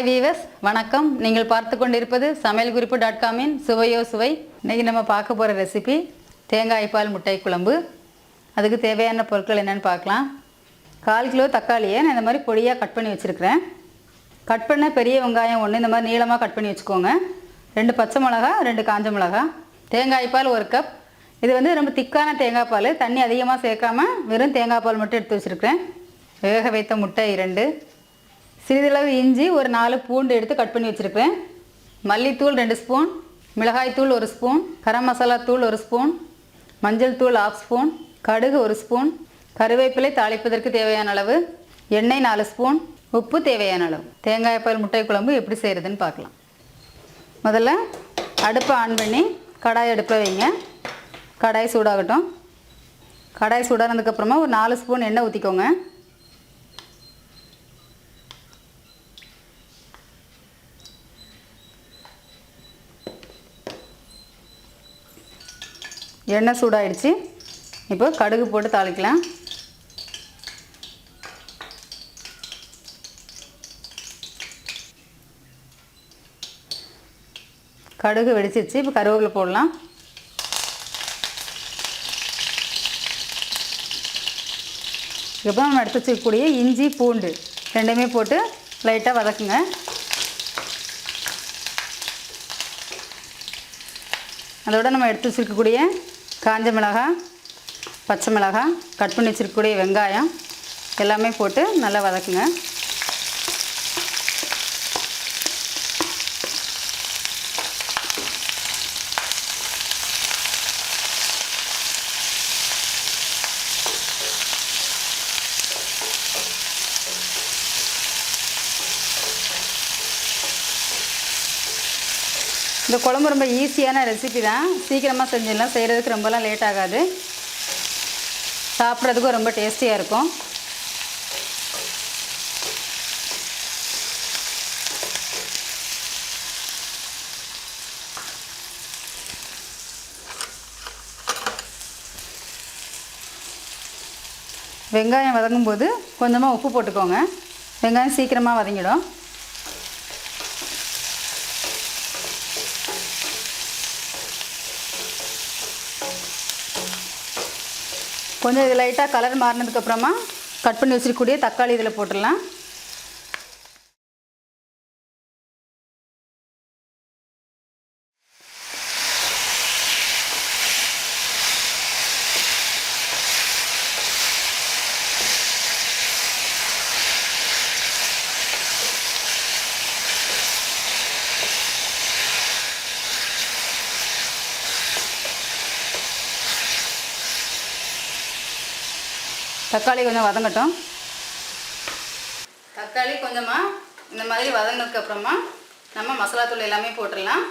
Hi viewers வணக்கம். நீங்கள் பார்த்து கொண்டிருப்பது சமையல் குறிப்பு டாட் காமின் சுவையோ சுவை. இன்றைக்கி நம்ம பார்க்க போகிற ரெசிபி தேங்காய் பால் முட்டை குழம்பு. அதுக்கு தேவையான பொருட்கள் என்னென்னு பார்க்கலாம். கால் கிலோ தக்காளியை நான் இந்த மாதிரி பொடியாக கட் பண்ணி வச்சுருக்கிறேன். கட் பண்ண பெரிய வெங்காயம் ஒன்று இந்த மாதிரி நீளமாக கட் பண்ணி வச்சுக்கோங்க. ரெண்டு பச்சை மிளகா ரெண்டு காஞ்ச மிளகா. தேங்காய் பால் ஒரு கப் இது வந்து ரொம்ப திக்கான தேங்காய் பால். தண்ணி அதிகமாக சேர்க்காம வெறும் தேங்காய் பால் மட்டும் எடுத்து வச்சுருக்கிறேன். வேக வைத்த முட்டை இரண்டு. சிறிதளவு இஞ்சி ஒரு நாலு பூண்டு எடுத்து கட் பண்ணி வச்சுருப்பேன். மல்லித்தூள் ரெண்டு ஸ்பூன் மிளகாய்த்தூள் ஒரு ஸ்பூன் கரம் மசாலா தூள் ஒரு ஸ்பூன் மஞ்சள் தூள் ஆஃப் ஸ்பூன் கடுகு ஒரு ஸ்பூன் கருவேப்பிலை தாளிப்பதற்கு தேவையான அளவு எண்ணெய் நாலு ஸ்பூன் உப்பு தேவையான அளவு. தேங்காய் பால் முட்டை குழம்பு எப்படி செய்கிறதுன்னு பார்க்கலாம். முதல்ல அடுப்பை ஆன் பண்ணி கடாய் அடுப்பில் வைங்க. கடாய் சூடாகட்டும். கடாய் சூடானதுக்கப்புறமா ஒரு நாலு ஸ்பூன் எண்ணெய் ஊற்றிக்கோங்க எண்ணெய் சூடாயிடுச்சு. இப்போ கடுகு போட்டு தாளிக்கலாம். கடுகு வெடிச்சிருச்சு. இப்போ கருவேப்பிலை போடலாம். இதுக்கப்புறம் நம்ம எடுத்து வச்சுக்கக்கூடிய இஞ்சி பூண்டு ரெண்டுமே போட்டு லைட்டாக வதக்குங்க. அதோட நம்ம எடுத்து வச்சுருக்கக்கூடிய காஞ்ச மிளகாய் பச்சை மிளகாய் கட் பண்ணி வச்சுருக்கக்கூடிய வெங்காயம் எல்லாமே போட்டு நல்லா வதக்குங்க. இந்த குழம்பு ரொம்ப ஈஸியான ரெசிபி தான். சீக்கிரமாக செஞ்சிடலாம். செய்கிறதுக்கு ரொம்பலாம் லேட் ஆகாது. சாப்பிட்றதுக்கும் ரொம்ப டேஸ்டியாக இருக்கும். வெங்காயம் வதங்கும்போது கொஞ்சமாக உப்பு போட்டுக்கோங்க. வெங்காயம் சீக்கிரமாக வதங்கிடும். கொஞ்சம் இது லைட்டாக கலர் மாறினதுக்கப்புறமா கட் பண்ணி வச்சிருக்கக்கூடிய தக்காளி இதில் போட்டுடலாம். தக்காளி கொஞ்சம் வதங்கட்டும். தக்காளி கொஞ்சமாக இந்த மாதிரி வதங்கினதுக்கு அப்புறமா நம்ம மசாலா தூள் எல்லாமே போட்டுடலாம்.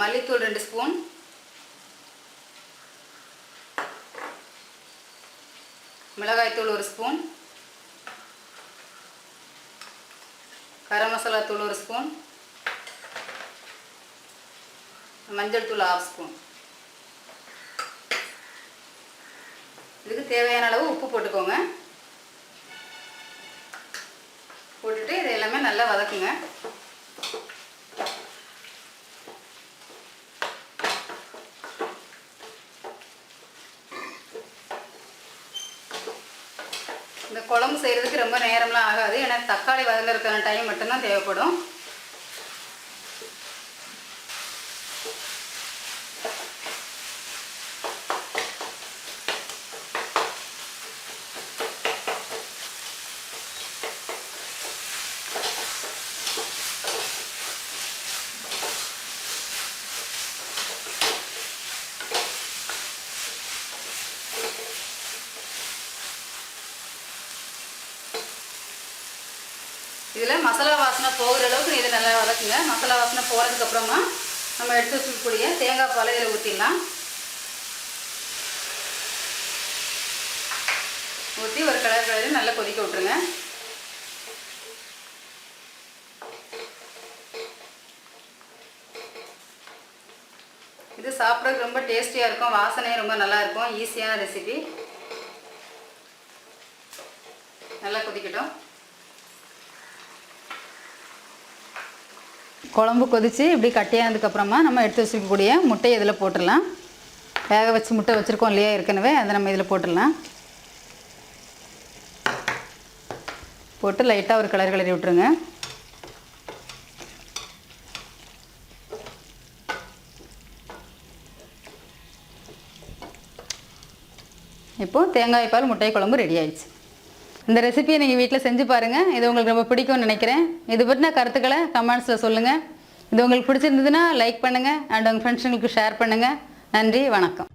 மல்லித்தூள் ரெண்டு ஸ்பூன். மிளகாய்த்தூள் ஒரு ஸ்பூன். கரம் மசாலா தூள் ஒரு ஸ்பூன். மஞ்சள் தூள் ஆஃப் ஸ்பூன் இதுக்கு தேவையான அளவு உப்பு போட்டுக்கோங்க. போட்டுட்டு இது எல்லாமே நல்லா வதக்குங்க. இந்த குழம்பு செய்கிறதுக்கு ரொம்ப நேரம்லாம் ஆகாது. ஏன்னா தக்காளி வதங்குறதுக்கான டைம் மட்டும்தான் தேவைப்படும். இதில் மசாலா வாசனை போகிற அளவுக்கு இதை நல்லா வதக்குங்க. மசாலா வாசனை போகிறதுக்கப்புறமா நம்ம எடுத்து வச்சுக்கக்கூடிய தேங்காய் பாலை இதில் ஊற்றிடலாம் ஊற்றி ஒரு கலர் கலரில் நல்லா கொதிக்க விட்ருங்க இது சாப்பிட்றதுக்கு ரொம்ப டேஸ்டியாக இருக்கும். வாசனையும் ரொம்ப நல்லா இருக்கும். ஈஸியான ரெசிபி. நல்லா கொதிக்கட்டும். குழம்பு கொதித்து இப்படி கட்டியானதுக்கப்புறமா நம்ம எடுத்து வச்சுக்கக்கூடிய முட்டையை இதில் போட்டுடலாம். வேக வச்சு முட்டை வச்சுருக்கோம் இல்லையா? ஏற்கனவே அதை நம்ம இதில் போட்டுடலாம். போட்டு லைட்டாக ஒரு கலர் கலரி விட்டுருங்க. இப்போது தேங்காய் பால் முட்டை குழம்பு ரெடி ஆயிடுச்சு. இந்த ரெசிபியை நீங்கள் வீட்டில் செஞ்சு பாருங்கள் இது உங்களுக்கு ரொம்ப பிடிக்கும்னு நினைக்கிறேன். இது பற்றின கருத்துக்களை கமெண்ட்ஸில் சொல்லுங்கள் இது உங்களுக்கு பிடிச்சிருந்ததுன்னா லைக் பண்ணுங்கள் அண்ட் உங்கள் ஃப்ரெண்ட்ஸுங்களுக்கு ஷேர் பண்ணுங்கள் நன்றி வணக்கம்.